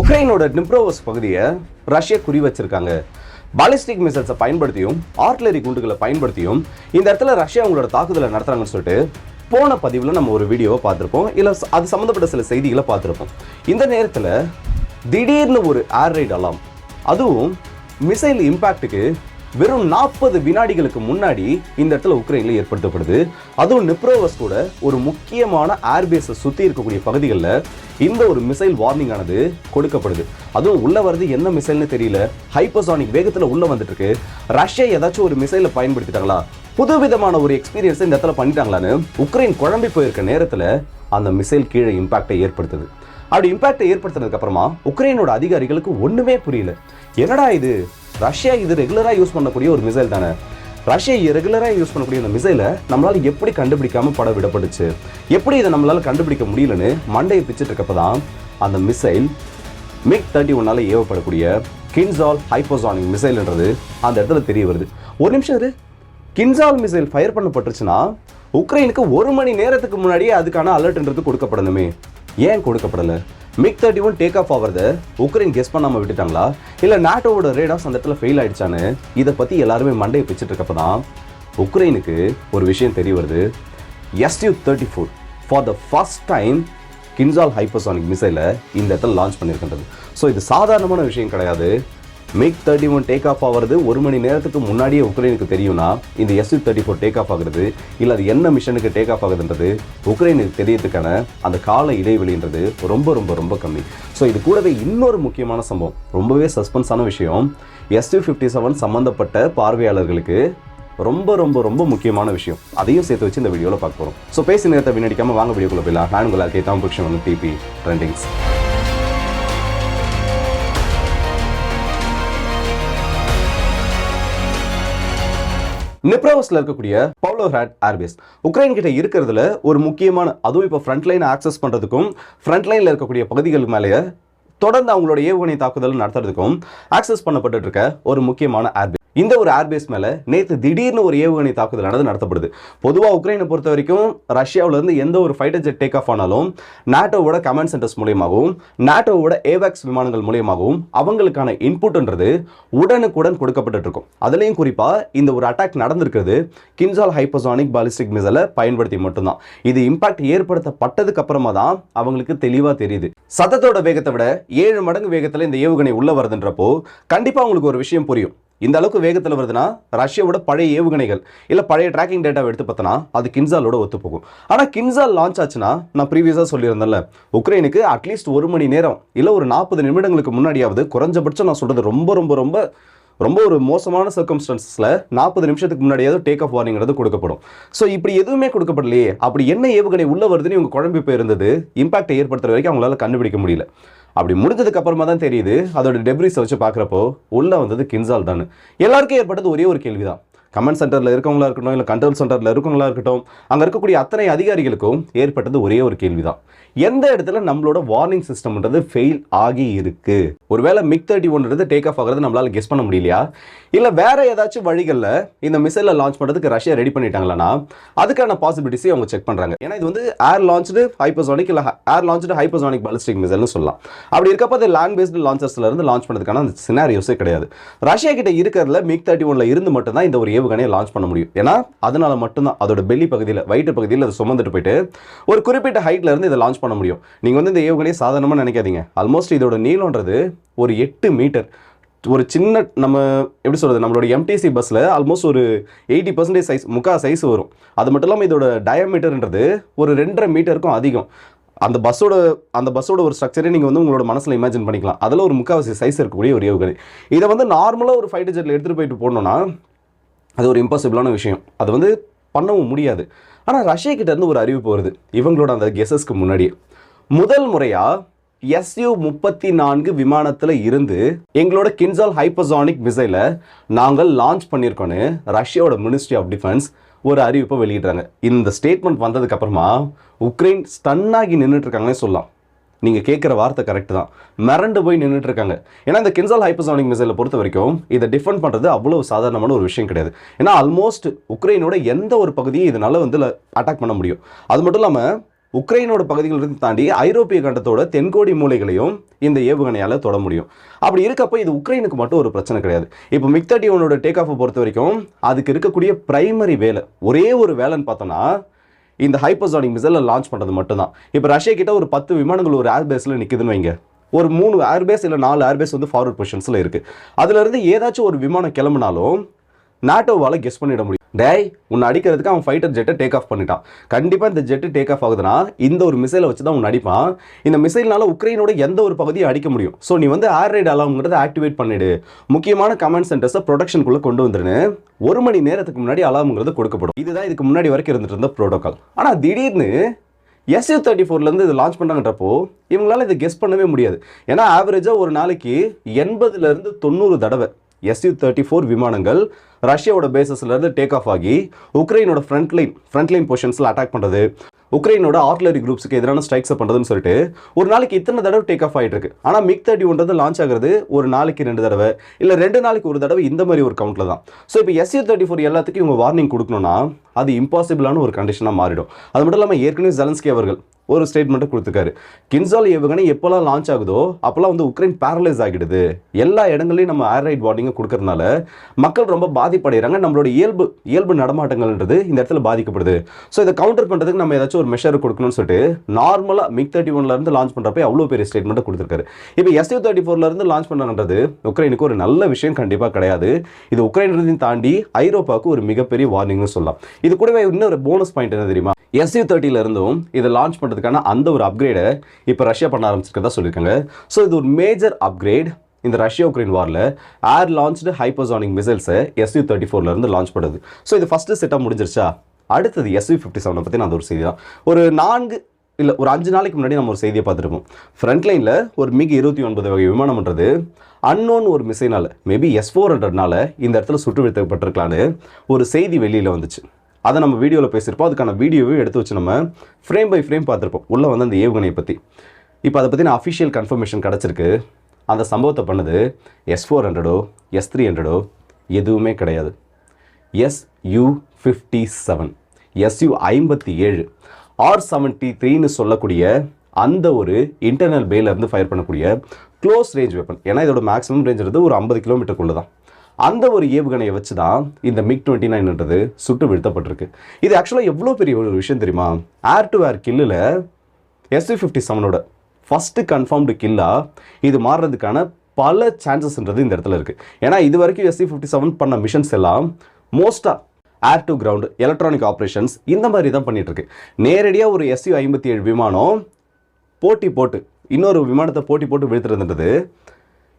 உக்ரைனோட நிப்ரோவஸ் பகுதியை ரஷ்யா குறி வச்சிருக்காங்க. பாலிஸ்டிக் மிசைல்ஸை பயன்படுத்தியும் ஆர்ட்லரி குண்டுகளை பயன்படுத்தியும் இந்த இடத்துல ரஷ்யா அவங்களோட தாக்குதலை நடத்துறாங்கன்னு சொல்லிட்டு போன பதிவில் நம்ம ஒரு வீடியோவை பார்த்துருப்போம். இல்லை அது சம்மந்தப்பட்ட சில செய்திகளை பார்த்துருப்போம். இந்த நேரத்தில் திடீர்னு ஒரு ஏர் ரைட் அலாம் அதுவும் மிசைல் இம்பேக்ட்டுக்கு வெறும் நாற்பது வினாடிகளுக்கு முன்னாடி இந்த இடத்துல உக்ரைனில் ஏற்படுத்தப்படுது. அதுவும் நிப்ரோவஸ் கூட ஒரு முக்கியமான ஏர்பேஸை சுற்றி இருக்கக்கூடிய பகுதிகளில் இந்த ஒரு மிசைல் வார்னிங் ஆனது கொடுக்கப்படுது. அதுவும் உள்ள வருது என்ன மிசைல்னு தெரியல. ஹைப்பர்சானிக் வேகத்தில் உள்ளே வந்துட்டு இருக்கு ரஷ்யா ஏதாச்சும் ஒரு மிசைலை பயன்படுத்திட்டாங்களா? புதுவிதமான ஒரு எக்ஸ்பீரியன்ஸை இந்த இடத்துல பண்ணிட்டாங்களான்னு உக்ரைன் குழம்பி போயிருக்க நேரத்தில் அந்த மிசைல் கீழே இம்பாக்டை ஏற்படுத்துது. அப்படி இம்பாக்டை ஏற்படுத்தினதுக்கு அப்புறமா உக்ரைனோட அதிகாரிகளுக்கு ஒன்றுமே புரியல. என்னடா இது? ரஷ்யா இது ரெகுலராக யூஸ் பண்ணக்கூடிய ஒரு மிசைல் தானே. ரஷ்யா ரெகுலராக யூஸ் பண்ணக்கூடிய இந்த மிசைலை நம்மளால் எப்படி கண்டுபிடிக்காமல் படம் விடப்பட்டுச்சு? எப்படி இதை நம்மளால் கண்டுபிடிக்க முடியலன்னு மண்டையை பிச்சுட்டு இருக்கப்பதான் அந்த மிசைல் மிக் தேர்ட்டி ஒன்னால ஏவப்படக்கூடிய கின்சால் ஹைப்போசானிக் மிசைல்ன்றது அந்த இடத்துல தெரிய வருது. ஒரு நிமிஷம் இரு. கின்சால் மிசைல் ஃபயர் பண்ணப்பட்டுருச்சுன்னா உக்ரைனுக்கு ஒரு மணி நேரத்துக்கு முன்னாடியே அதுக்கான அலர்ட்ன்றது கொடுக்கப்படணுமே ஏன் கொடுக்கப்படலை? MiG thirty one take off ஆகிறத உக்ரைன் கெஸ் பண்ணாமல் விட்டுட்டாங்களா? இல்லை நாட்டோவோட ரேடாஸ் அந்த இடத்துல ஃபெயில் ஆயிடுச்சான்னு இதை பற்றி எல்லாருமே மண்டையை பிச்சுட்டு இருக்கப்ப தான் உக்ரைனுக்கு ஒரு விஷயம் தெரிய வருது. SU thirty four for the first time Kinzhal hypersonic மிசைலை இந்த இடத்துல லான்ச் பண்ணியிருக்கின்றது. ஸோ இது சாதாரணமான விஷயம் கிடையாது. MiG thirty one take off ஆகிறது ஒரு மணி நேரத்துக்கு முன்னாடியே உக்ரைனுக்கு தெரியும்னா இந்த SU thirty four take off ஆகுறது இல்லை அது என்ன மிஷனுக்கு டேக் ஆஃப் ஆகுதுன்றது உக்ரைனுக்கு தெரியறதுக்கான அந்த கால இடைவெளின்றது ரொம்ப ரொம்ப ரொம்ப கம்மி. ஸோ இது கூடவே இன்னொரு முக்கியமான சம்பவம். ரொம்பவே சஸ்பென்ஸான விஷயம். எஸ்யூ ஃபிஃப்டி செவன் சம்மந்தப்பட்ட பார்வையாளர்களுக்கு ரொம்ப ரொம்ப ரொம்ப முக்கியமான விஷயம். அதையும் சேர்த்து வச்சு இந்த வீடியோவில் பார்க்க போகிறோம் ஸோ பேசி நேரத்தை வீணடிக்காம வாங்க வீடியோக்குள்ள போயிடலாம். நான் உங்கள் ஆர்கே தாம் வந்து டிபி ட்ரெண்டிங்ஸ் நிப்ரோவஸ்ல இருக்கக்கூடிய பவுலோ ஹேட் ஏர்பேஸ். உக்ரைன் கிட்ட இருக்கிறதுல ஒரு முக்கியமான அதுவும் இப்போ ஃப்ரண்ட் லைன் ஆக்சஸ் பண்றதுக்கும் ஃப்ரண்ட் லைனில் இருக்கக்கூடிய பகுதிகள் மேலேயே தொடர்ந்து அவங்களோட ஏவுகணை தாக்குதல் நடத்துறதுக்கும் ஆக்சஸ் பண்ணப்பட்டு இருக்க ஒரு முக்கியமான ஏர்பேஸ் இந்த ஒரு ஏர்பேஸ் மேலே நேற்று திடீர்னு ஒரு ஏவுகணை தாக்குதலானது நடத்தப்படுது. பொதுவாக உக்ரைனை பொறுத்த வரைக்கும் ரஷ்யாவிலேருந்து எந்த ஒரு ஃபைட்டர் ஜெட் டேக் ஆஃப் ஆனாலும் நாட்டோவோட கமாண்ட் சென்டர்ஸ் மூலியமாகவும் நாட்டோவோட ஏவேக்ஸ் விமானங்கள் மூலியமாகவும் அவங்களுக்கான இன்புட்ன்றது உடனுக்குடன் கொடுக்கப்பட்டு இருக்கும் அதுலேயும் குறிப்பாக இந்த ஒரு அட்டாக் நடந்திருக்கிறது கின்சால் ஹைப்போசானிக் பாலிஸ்டிக் மிசலை பயன்படுத்தி மட்டும்தான். இது இம்பாக்ட் ஏற்படுத்தப்பட்டதுக்கு அப்புறமா தான் அவங்களுக்கு தெளிவாக தெரியுது. சத்தத்தோட வேகத்தை விட ஏழு மடங்கு வேகத்தில் இந்த ஏவுகணை உள்ள வருதுன்றப்போ கண்டிப்பாக அவங்களுக்கு ஒரு விஷயம் புரியும். இந்த அளவுக்கு வேகத்தில் வருதுன்னா ரஷ்யாவோட பழைய ஏவுகணைகள் இல்லை பழைய ட்ராக்கிங் டேட்டாவை எடுத்து பார்த்தோன்னா அது கின்சாலோட ஒத்து போகும் ஆனால் கின்சால் லான்ச் ஆச்சுன்னா நான் ப்ரீவியஸாக சொல்லியிருந்தேன்ல உக்ரைனுக்கு அட்லீஸ்ட் ஒரு மணி நேரம் இல்லை ஒரு நாற்பது நிமிடங்களுக்கு முன்னாடியாவது குறைஞ்சபட்சம் நான் சொல்கிறது ரொம்ப ரொம்ப ரொம்ப ரொம்ப ஒரு மோசமான சர்க்கம்ஸ்டன்ஸில் நாற்பது நிமிஷத்துக்கு முன்னாடியாவது டேக் ஆஃப் வார்னிங்கிறது கொடுக்கப்படும். ஸோ இப்படி எதுவுமே கொடுக்கப்படலையே. அப்படி என்ன ஏவுகணை உள்ளே வருதுன்னு இவங்க குழம்பி போயிருந்தது இம்பாக்டை ஏற்படுத்துற வரைக்கும் அவங்களால கண்டுபிடிக்க முடியல. அப்படி முடிஞ்சதுக்கு அப்புறமா தான் தெரியுது அதோட டெப்ரிஸை வச்சு பார்க்குறப்போ உள்ளே வந்தது கின்சால் தான் எல்லாருக்கும் ஏற்பட்டது ஒரே ஒரு கேள்வி தான் கமெண்ட் சென்டரில் இருக்கவங்களா இருக்கட்டும் இல்லை கண்ட்ரோல் சென்டரில் இருக்கவங்களா இருக்கட்டும் அங்கே இருக்கக்கூடிய அத்தனை அதிகாரிகளுக்கும் ஏற்பட்டது ஒரே ஒரு கேள்வி தான் எந்த இடத்துல நம்மளோட வார்னிங் சிஸ்டம்ன்றது ஃபெயில் ஆகி இருக்கு? ஒருவேளை மிக் தேர்ட்டி ஒன்றது டேக் ஆஃப் ஆகிறது நம்மளால கெஸ் பண்ண முடியலையா? இல்லை வேற ஏதாச்சும் வழிகளில் இந்த மிசைலை லான்ச் பண்ணுறதுக்கு ரஷ்யா ரெடி பண்ணிட்டாங்களான்னா அதுக்கான பாசிபிலிட்டிஸையும் அவங்க செக் பண்ணுறாங்க ஏன்னா இது வந்து ஏர் லான்ச்சு ஹைப்பர்சானிக் இல்லை ஏர் லான்ச்சு ஹைப்பர்சானிக் பாலிஸ்டிக் மிசைல்னு சொல்லலாம். அப்படி இருக்கப்போ அது லேண்ட் பேஸ்டு லான்ச்சர்ஸ்ல இருந்து லான்ச் பண்ணதுக்கான அந்த சினாரியோஸே கிடையாது. ரஷ்யா கிட்ட இருக்கிறதுல மிக் தேர்ட்டி ஒன்ல இருந்து மட்டும் தான் இந்த ஒரு ஏவுகணையை லான்ச் பண்ண முடியும். ஏன்னா அதனால மட்டும்தான் அதோட பெல்லி பகுதியில் வயிற்று பகுதியில் அதை சுமந்துட்டு போயிட்டு ஒரு குறிப்பிட்ட ஹைட்ல இருந்து இதை லான்ச் பண்ண முடியும். நீங்கள் வந்து இந்த ஏவுகணையை சாதாரணமாக நினைக்காதீங்க. ஆல்மோஸ்ட் இதோட நீளம்ன்றது ஒரு எட்டு மீட்டர் ஒரு சின்ன நம்ம எப்படி சொல்கிறது நம்மளோட எம்டிசி பஸ்ஸில் ஆல்மோஸ்ட் ஒரு எயிட்டி பர்சன்டேஜ் சைஸ் முக்கால் சைஸ் வரும். அது மட்டும் இல்லாமல் இதோட டயமீட்டர்ன்றது ஒரு ரெண்டரை மீட்டருக்கும் அதிகம். அந்த பஸ்ஸோட அந்த பஸ்ஸோட ஒரு ஸ்ட்ரக்சரே நீங்கள் வந்து உங்களோட மனசில் இமேஜின் பண்ணிக்கலாம். அதில் ஒரு முக்கால்வாசி சைஸ் இருக்கக்கூடிய ஒரு ஏவுகணை. இதை வந்து நார்மலாக ஒரு ஃபைட்டர் ஜெட்டில் எடுத்துகிட்டு போயிட்டு போனோன்னா அது ஒரு இம்பாசிபிளான விஷயம். அது வந்து பண்ணவும் முடியாது. ஆனால் ரஷ்யா கிட்டேருந்து ஒரு அறிவிப்பு வருது. இவங்களோட அந்த கெஸஸ்க்கு முன்னாடியே. முதல் முறையாக எஸ்யூ முப்பத்தி நான்கு விமானத்தில் இருந்து எங்களோட கின்சால் ஹைப்பர்சானிக் மிசைலை நாங்கள் லான்ச் பண்ணியிருக்கோன்னு ரஷ்யாவோட மினிஸ்ட்ரி ஆஃப் டிஃபென்ஸ் ஒரு அறிவிப்பை வெளியிடுறாங்க. இந்த ஸ்டேட்மெண்ட் வந்ததுக்கப்புறமா உக்ரைன் ஸ்டன்னாகி நின்றுட்டு இருக்காங்கன்னே சொல்லலாம். நீங்கள் கேட்குற வார்த்தை கரெக்ட் தான். மிரண்டு போய் நின்றுட்டு இருக்காங்க ஏன்னா இந்த கின்சால் ஹைப்பர்சானிக் மிசைலை பொறுத்த வரைக்கும் இதை டிஃபெண்ட் பண்ணுறது அவ்வளோ சாதாரணமான ஒரு விஷயம் கிடையாது. ஏன்னா ஆல்மோஸ்ட் உக்ரைனோட எந்த ஒரு பகுதியும் இதனால் வந்து அட்டாக் பண்ண முடியும். அது மட்டும் இல்லாமல் உக்ரைனோட பகுதிகளிலிருந்து தாண்டி ஐரோப்பிய கண்டத்தோட தென்கோடி மூலைகளையும் இந்த ஏவுகணையால் தொட முடியும். அப்படி இருக்கப்போ இது உக்ரைனுக்கு மட்டும் ஒரு பிரச்சனை கிடையாது. இப்போ மிக் தேர்ட்டி ஒனோட டேக் ஆஃபை பொறுத்த வரைக்கும் அதுக்கு இருக்கக்கூடிய பிரைமரி வேலை ஒரே ஒரு வேலைன்னு பார்த்தோன்னா இந்த ஹைப்பர்சானிக் மிசைலை லான்ச் பண்ணுறது மட்டும்தான். இப்போ ரஷ்யா கிட்ட ஒரு பத்து விமானங்கள் ஒரு ஏர்பேஸில் நிற்குதுன்னு வைங்க. ஒரு மூணு ஏர்பேஸ் இல்லை நாலு ஏர்பேஸ் வந்து ஃபார்வர்ட் பொசிஷன்ஸில் இருக்குது அதுலேருந்து ஏதாச்சும் ஒரு விமானம் கிளம்புனாலும் நாட்டோவால் கெஸ் பண்ணிட முடியும். டேய் உன்னை அடிக்கிறதுக்கு அவன் ஃபைட்டர் ஜெட்டை டேக் ஆஃப் பண்ணிட்டான். கண்டிப்பாக இந்த ஜெட்டு டேக் ஆஃப் ஆகுதுன்னா இந்த ஒரு மிசைலை வச்சு தான் உன்னை அடிப்பான் இந்த மிசைல்னால உக்ரைனோட எந்த ஒரு பகுதியும் அடிக்க முடியும். ஸோ நீ வந்து ஏர் ரைட் அலாம்ங்கிறத ஆக்டிவேட் பண்ணிடு. முக்கியமான கமாண்ட் சென்டர்ஸை ப்ரொடக்ஷனுக்குள்ளே கொண்டு வந்துருன்னு ஒரு மணி நேரத்துக்கு முன்னாடி அலாம்ங்கிறது கொடுக்கப்படும். இதுதான் இதுக்கு முன்னாடி வரைக்கும் இருந்துட்டு இருந்த ப்ரோட்டோக்கால் ஆனால் திடீர்னு எஸ்யூ தேர்ட்டி ஃபோர்லேருந்து இது லான்ச் பண்ணுறாங்கன்றப்போ இவங்களால இதை கெஸ் பண்ணவே முடியாது. ஏன்னா ஆவரேஜாக ஒரு நாளைக்கு எண்பதுலேருந்து தொண்ணூறு தடவை எஸ்யூ தேர்ட்டி ஃபோர் விமானங்கள் ரஷ்யாவோட பேசஸ்லேருந்து டேக் ஆஃப் ஆகி உக்ரைனோட ஃப்ரண்ட் லைன் ஃப்ரண்ட் லைன் பொசிஷன்ஸில் அட்டாக் பண்ணுறது உக்ரைனோட ஆர்ட்லரி குரூப்ஸுக்கு எதிரான ஸ்ட்ரைக்ஸை பண்ணுறதுன்னு சொல்லிட்டு ஒரு நாளைக்கு இத்தனை தடவை டேக் ஆஃப் ஆகிட்டு இருக்கு. ஆனால் மிக் தேர்ட்டி ஒன்றது லான்ச் ஆகிறது ஒரு நாளைக்கு ரெண்டு தடவை இல்லை ரெண்டு நாளைக்கு ஒரு தடவை இந்த மாதிரி ஒரு கவுண்டில் தான். ஸோ இப்போ எஸ்யூ தேர்ட்டி ஃபோர் எல்லாத்துக்கும் இவங்க வார்னிங் கொடுக்கணும்னா அது இம்பாசிபிளான ஒரு கண்டிஷனாக மாறிடும். அது மட்டும் இல்லாமல் ஏற்கனவே ஜலன்ஸ்கி அவர்கள் ஒரு ஸ்டேட்மெண்ட்டை கொடுத்துருக்காரு. கின்சால் ஏவுகணை எப்போல்லாம் லான்ச் ஆகுதோ அப்போல்லாம் வந்து உக்ரைன் பேரலைஸ் ஆகிடுது. எல்லா இடங்களையும் நம்ம ஏர் ரைட் வார்னிங்கை கொடுக்கறதுனால மக்கள் ரொம்ப பாதிப்படைகிறாங்க நம்மளோட இயல்பு இயல்பு நடமாட்டங்கள்ன்றது இந்த இடத்துல பாதிக்கப்படுது. ஸோ இதை கவுண்டர் பண்ணுறதுக்கு நம்ம ஏதாச்சும் ஒரு மெஷர் கொடுக்கணும்னு சொல்லிட்டு நார்மலாக மிக் தேர்ட்டி ஒன்லேருந்து லான்ச் பண்ணுறப்ப அவ்வளோ பெரிய ஸ்டேட்மெண்ட்டை கொடுத்துருக்காரு. இப்போ எஸ்யூ தேர்ட்டி ஃபோர்லேருந்து லான்ச் பண்ணுறது உக்ரைனுக்கு ஒரு நல்ல விஷயம் கண்டிப்பாக கிடையாது. இது உக்ரைன் தாண்டி ஐரோப்பாவுக்கு ஒரு மிகப்பெரிய வார்னிங்னு சொல்லலாம். இது கூடவே இன்னொரு போனஸ் பாயிண்ட் என்ன தெரியுமா? எஸ்யூ தேர்ட்டில இருந்தும் இதை லான்ச் பண்ணுறதுக்கான அந்த ஒரு அப்கிரேடை இப்போ ரஷ்யா பண்ண ஆரம்பிச்சிருக்கதா சொல்லியிருக்காங்க. ஸோ இது ஒரு மேஜர் அப்கிரேட் இந்த ரஷ்யா உக்ரைன் வாரில் ஏர் லான்ச்டு ஹைப்பர்சானிக் மிசைல்ஸை எஸ்யூ தேர்ட்டி ஃபோர்லேருந்து லான்ச் பண்ணுது. ஸோ இது ஃபஸ்ட்டு செட்டாக முடிஞ்சிருச்சா? அடுத்தது எஸ்வி ஃபிஃப்டி செவனை பற்றி நான் ஒரு செய்தி தான் ஒரு நான்கு இல்லை ஒரு அஞ்சு நாளைக்கு முன்னாடி நம்ம ஒரு செய்தியை பார்த்துருப்போம். ஃப்ரண்ட் லைனில் ஒரு மிக இருபத்தி ஒன்பது வகை விமானம்ன்றது அன்னோன் ஒரு மிசைனால் மேபி எஸ் ஃபோர் ஹண்ட்ரட்னால இந்த இடத்துல சுட்டு வீழ்த்தப்பட்டிருக்கலான்னு ஒரு செய்தி வெளியில் வந்துச்சு. அதை நம்ம வீடியோவில் பேசியிருப்போம். அதுக்கான வீடியோவே எடுத்து வச்சு நம்ம ஃப்ரேம் பை ஃப்ரேம் பார்த்துருப்போம். உள்ளே வந்து அந்த ஏவுகணையை பற்றி இப்போ அதை பற்றின அஃபிஷியல் கன்ஃபர்மேஷன் கிடச்சிருக்கு. அந்த சம்பவத்தை பண்ணது எஸ் ஃபோர் ஹண்ட்ரடோ எஸ் த்ரீ ஹண்ட்ரடோ எதுவுமே கிடையாது. S U fifty seven SU ஐம்பத்தி ஏழு. ஆர் செவன்ட்டி த்ரீன்னு சொல்லக்கூடிய அந்த ஒரு இன்டர்னல் பேலேருந்து ஃபயர் பண்ணக்கூடிய க்ளோஸ் ரேஞ்ச் வெப்பன் ஏன்னா இதோட மேக்ஸிமம் ரேஞ்சுறது ஒரு ஐம்பது கிலோமீட்டருக்குள்ளே தான். அந்த ஒரு ஏவுகணையை வச்சு தான் இந்த மிக் டுவெண்ட்டி நைன்ன்றது சுட்டு வீழ்த்தப்பட்டிருக்கு. இது ஆக்சுவலாக எவ்வளோ பெரிய ஒரு விஷயம் தெரியுமா? ஏர் டு ஏர் கில்லில் எஸ்யூ ஃபிஃப்டி செவனோட ஃபஸ்ட்டு கன்ஃபார்ம்டு கில்லாக இது மாறுறதுக்கான பல சான்சஸ்ன்றது இந்த இடத்துல இருக்குது ஏன்னா இது வரைக்கும் எஸ்சி ஃபிஃப்டி செவன் பண்ண மிஷன்ஸ் எல்லாம் மோஸ்ட்டாக air to ground electronic operations இந்த மாதிரி தான் பண்ணிட்டுருக்கு. நேரடியாக ஒரு எஸ்யூ ஐம்பத்தி ஏழு விமானம் போட்டி போட்டு இன்னொரு விமானத்தை போட்டி போட்டு வீழ்த்துறதுன்றது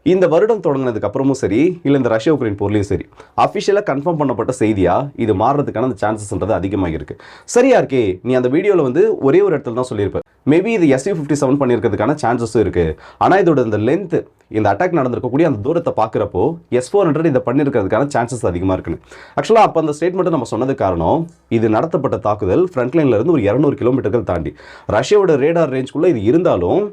இந்த வருடம் தொடங்கினதுக்கு அப்புறமும் சரி இல்லை இந்த ரஷ்யா உக்ரைன் போர்லையும் சரி அஃபிஷியலாக கன்ஃபார்ம் பண்ணப்பட்ட செய்தியாக இது மாறுறதுக்கான அந்த சான்சஸ்ன்றது அதிகமாக இருக்குது சரியா இருக்கே நீ அந்த வீடியோவில் வந்து ஒரே ஒரு இடத்துல தான் சொல்லியிருப்பேன் மேபி இது எஸ்யூ ஃபிஃப்டி செவன் பண்ணியிருக்கிறதுக்கான சான்சஸும் இருக்குது ஆனால் இதோட இந்த லென்த்து இந்த அட்டாக் நடந்திருக்கக்கூடிய அந்த தூரத்தை பார்க்குறப்போ எஸ் ஃபோர் ஹண்ட்ரட் இதை பண்ணியிருக்கிறதுக்கான சான்சஸ் அதிகமாக இருக்குன்னு. ஆக்சுவலாக அப்போ அந்த ஸ்டேட்மெண்ட்டை நம்ம சொன்னது காரணம் இது நடத்தப்பட்ட தாக்குதல் ஃப்ரண்ட்லைன்லேருந்து இருந்து ஒரு இரநூறு கிலோமீட்டர்கள் தாண்டி. ரஷ்யாவோட ரேடார் ரேஞ்சுக்குள்ளே இது இருந்தாலும்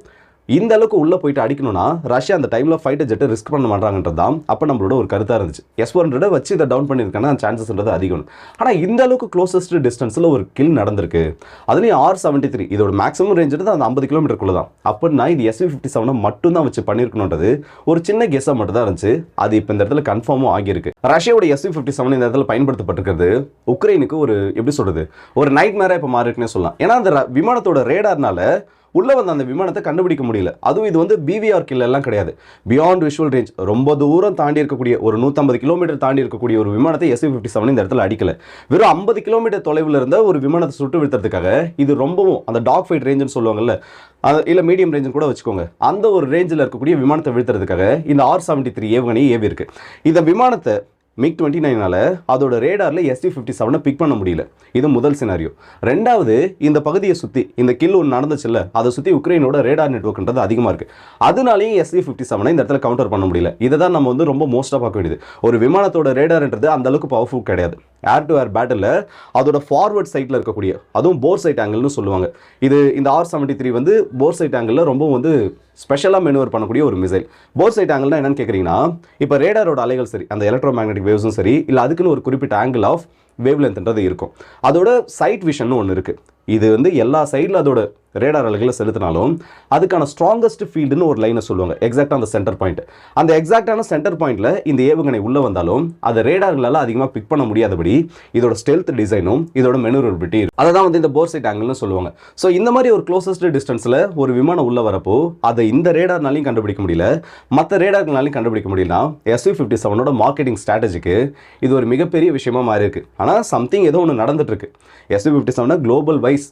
இந்த அளவுக்கு உள்ளே போயிட்டு அடிக்கணும்னா ரஷ்யா அந்த டைமில் ஃபைட்டர் ஜெட்டை ரிஸ்க் பண்ண மாட்டாங்கன்றது தான் அப்போ நம்மளோட ஒரு கருத்தாக இருந்துச்சு. எஸ் ஒன் ஹண்ட்ரட் வச்சு இதை டவுன் பண்ணியிருக்கான சான்சஸ்ன்றது அதிகம். ஆனால் இந்த அளவுக்கு க்ளோசஸ்ட் டிஸ்டன்ஸில் ஒரு கில் நடந்திருக்கு. அதுலேயும் ஆர் செவன்ட்டி த்ரீ இதோட மேக்ஸிமம் ரேஞ்சுன்றது அந்த ஐம்பது கிலோமீட்டருக்குள்ள தான் அப்படின்னா இது எஸ்வி ஃபிஃப்டி செவனை மட்டும் தான் வச்சு பண்ணியிருக்கணுன்றது ஒரு சின்ன கெஸ்ஸாக மட்டும் தான் இருந்துச்சு. அது இப்போ இந்த இடத்துல கன்ஃபார்மும் ஆகியிருக்கு. ரஷ்யாவோட எஸ்வி ஃபிஃப்டி செவன் இந்த இடத்துல பயன்படுத்தப்பட்டிருக்கிறது உக்ரைனுக்கு ஒரு எப்படி சொல்கிறது ஒரு நைட் மேராக இப்போ மாறிருக்குன்னே சொல்லலாம். ஏன்னா அந்த விமானத்தோட ரேடார்னால உள்ளே வந்த அந்த விமானத்தை கண்டுபிடிக்க முடியல. அதுவும் இது வந்து பிவிஆர் கில்லெல்லாம் கிடையாது. பியாண்ட் விஷுவல் ரேஞ்ச் ரொம்ப தூரம் தாண்டி இருக்கக்கூடிய ஒரு நூற்றம்பது கிலோமீட்டர் தாண்டி இருக்கக்கூடிய ஒரு விமானத்தை எஸ்யூ ஃபிஃப்டி செவன் இந்த இடத்துல அடிக்கல. வெறும் ஐம்பது கிலோமீட்டர் தொலைவில் இருந்த ஒரு விமானத்தை சுட்டு விழுத்துறதுக்காக இது ரொம்பவும் அந்த டாக் ஃபைட் ரேஞ்சுன்னு சொல்லுவாங்கல்ல அது இல்லை மீடியம் ரேஞ்சுன்னு கூட வச்சுக்கோங்க. அந்த ஒரு ரேஞ்சில் இருக்கக்கூடிய விமானத்தை வீழ்த்துறதுக்காக இந்த ஆர் செவன்ட்டி த்ரீ ஏவுகணை ஏவி இருக்குது இந்த விமானத்தை மிக் டுவெண்ட்டி நைனால் அதோட ரேடாரில் எஸ்டி ஃபிஃப்டி செவனை பிக் பண்ண முடியல. இது முதல் சினாரியோ ரெண்டாவது இந்த பகுதியை சுற்றி இந்த கில் ஒன்று நடந்துச்சுல்ல அதை சுற்றி உக்ரைனோட ரேடார் நெட்ஒர்க்ன்றது அதிகமாக இருக்குது அதனாலேயும் எஸ்டி ஃபிஃப்டி செவனை இந்த இடத்துல கவுண்டர் பண்ண முடியல. இதை தான் நம்ம வந்து ரொம்ப மோஸ்ட்டாக பார்க்க வேண்டியது. ஒரு விமானத்தோட ரேடார்ன்றது அந்த அளவுக்கு பவர்ஃபுல் கிடையாது. ஏர் டு ஏர் பேட்டில் அதோட ஃபார்வர்ட் சைட்டில் இருக்கக்கூடிய அதுவும் போர் சைட் ஆங்கிள்னு சொல்லுவாங்க. இது இந்த ஆர் செவன்ட்டி த்ரீ வந்து போர் சைட் ஆங்கிளில் ரொம்ப வந்து ஸ்பெஷலாக மெனுவர் பண்ணக்கூடிய ஒரு மிசைல் போர் சைட் ஆங்கிள்னா என்னன்னு கேட்குறீங்கன்னா இப்போ ரேடாரோட அலைகள் சரி அந்த எலக்ட்ரோ மேக்னெட்டிக் வேவ்ஸும் சரி இல்லை அதுக்குன்னு ஒரு குறிப்பிட்ட ஆங்கிள் ஆஃப் வேவ் லென்த்ன்றது இருக்கும். அதோட சைட் விஷன் ஒன்று இருக்குது இது வந்து எல்லா சைடில் அதோட ரேடார் அலைகளை செலுத்தினாலும் அதுக்கான ஸ்ட்ராங்கஸ்ட் ஃபீல்டுன்னு ஒரு லைனை சொல்லுவாங்க. எக்ஸாக்டாக அந்த சென்டர் பாயிண்ட் அந்த எக்ஸாக்டான சென்டர் பாயிண்ட்டில் இந்த ஏவுகணை உள்ளே வந்தாலும் அதை ரேடார்களால் அதிகமாக பிக் பண்ண முடியாதபடி இதோட ஸ்டெல்த் டிசைனும் இதோட மெனுரபிலிட்டி அதை தான் வந்து இந்த போர்சைட் ஆங்கிள்னு சொல்லுவாங்க. ஸோ இந்த மாதிரி ஒரு க்ளோசஸ்ட் டிஸ்டன்ஸில் ஒரு விமானம் உள்ளே வரப்போ அதை இந்த ரேடார்னாலையும் கண்டுபிடிக்க முடியல. மற்ற ரேடார்களாலையும் கண்டுபிடிக்க முடியலனா எஸ்வி ஃபிஃப்டி செவனோட மார்க்கெட்டிங் ஸ்ட்ராட்டஜிக்கு இது ஒரு மிகப்பெரிய விஷயமா மாறி இருக்கு ஆனால் சம்திங் ஏதோ ஒன்று நடந்துட்டு இருக்கு. எஸ்வி ஃபிஃப்டி செவனை குளோபல் வைஸ்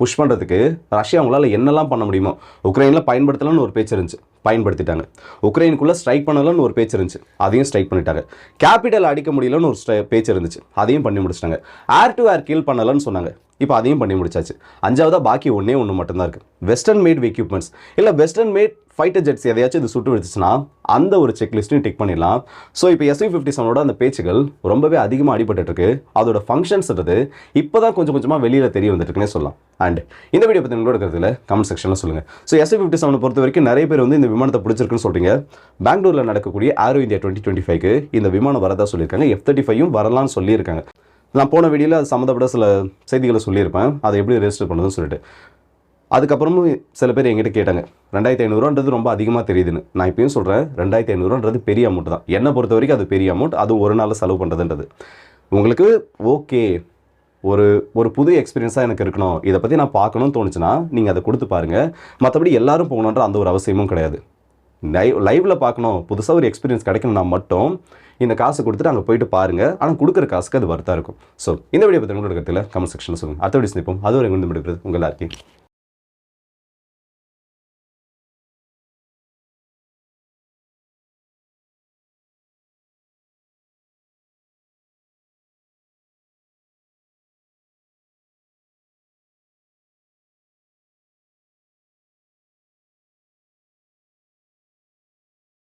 புஷ் பண்ணுறதுக்கு ரஷ்யா அவங்களால என்னெல்லாம் பண்ண முடியுமோ உக்ரைனில் பயன்படுத்தலாம்னு ஒரு பேச்சு இருந்துச்சு. பயன்படுத்திட்டாங்க. உக்ரைனுக்குள்ளே ஸ்ட்ரைக் பண்ணலன்னு ஒரு பேச்சு இருந்துச்சு. அதையும் ஸ்ட்ரைக் பண்ணிட்டாங்க. கேபிட்டல் அடிக்க முடியலன்னு ஒரு பேச்சு இருந்துச்சு. அதையும் பண்ணி முடிச்சிட்டாங்க. ஏர் டு ஏர் கில் பண்ணலன்னு சொன்னாங்க. இப்போ அதையும் பண்ணி முடிச்சாச்சு. அஞ்சாவதா பாக்கி ஒன்றே ஒன்று மட்டும்தான் இருக்குது வெஸ்டர்ன் மேட் எக்யூப்மெண்ட்ஸ் இல்லை வெஸ்டர்ன் மேட் ஃபைட்டர் ஜெட்ஸ் எதையாச்சும் இது சுட்டு விடுச்சுன்னா அந்த ஒரு செக் லிஸ்ட்டையும் டிக் பண்ணிடலாம். ஸோ இப்போ எஸ்வி ஃபிஃப்டி செவனோட அந்த பேச்சுகள் ரொம்பவே அதிகமாக அடிபட்டுருக்கு அதோட ஃபங்க்ஷன்ஸ்ன்றது இப்போ தான் கொஞ்சம் கொஞ்சமாக வெளியில் தெரிய வந்துட்டுருக்குன்னே சொல்லலாம். அண்ட் இந்த வீடியோ பற்றி உங்களோட இருக்கிறதுல கமெண்ட் செக்ஷனில் சொல்லுங்கள் ஸோ எஸ்வி ஃபிஃப்டி செவனை பொறுத்த வரைக்கும் நிறைய பேர் வந்து இந்த விமானத்தை பிடிச்சிருக்குன்னு சொல்கிறீங்க பெங்களூரில் நடக்கக்கூடிய ஆரோ இந்தியா டுவெண்ட்டி டுவெண்ட்டி ஃபைவ்க்கு இந்த விமானம் வரதா சொல்லியிருக்காங்க. எஃப் தேர்ட்டி ஃபைவும் வரலாம்னு சொல்லியிருக்காங்க. நான் போன வீடியோவில் அது சம்மந்தப்பட்ட சில செய்திகளை சொல்லியிருப்பேன். அதை எப்படி ரெஜிஸ்டர் பண்ணுறதுன்னு சொல்லிட்டு. அதுக்கப்புறமும் சில பேர் எங்கிட்ட கேட்டாங்க. ரெண்டாயிரத்தி ஐநூறுன்றது ரொம்ப அதிகமாக தெரியுதுன்னு. நான் இப்பயும் சொல்கிறேன் ரெண்டாயிரத்தி ஐநூறுன்றது பெரிய அமௌண்ட் தான். என்னை பொறுத்த வரைக்கும் அது பெரிய அமௌண்ட் அது ஒரு நாள் செலவு பண்ணுறதுன்றது உங்களுக்கு ஓகே ஒரு ஒரு புது எக்ஸ்பீரியன்ஸாக எனக்கு இருக்கணும். இதை பற்றி நான் பார்க்கணும்னு தோணுச்சுன்னா நீங்கள் அதை கொடுத்து பாருங்கள் மற்றபடி எல்லாரும் போகணுன்ற அந்த ஒரு அவசியமும் கிடையாது. லைவ் லைவில் பார்க்கணும். புதுசாக ஒரு எக்ஸ்பீரியன்ஸ் கிடைக்கணும்னா மட்டும் இந்த காசு கொடுத்துட்டு அங்கே போயிட்டு பாருங்கள் ஆனால் கொடுக்குற காசுக்கு அது வர்த்தாக இருக்கும். ஸோ இந்த வீடியோ பற்றி உங்களோட கருத்தில் கமெண்ட் செக்ஷனில் சொல்லுங்கள் அடுத்த வீடியோ சந்திப்போம். அது ஒரு எங்கே உங்கள் எல்லாருக்கும்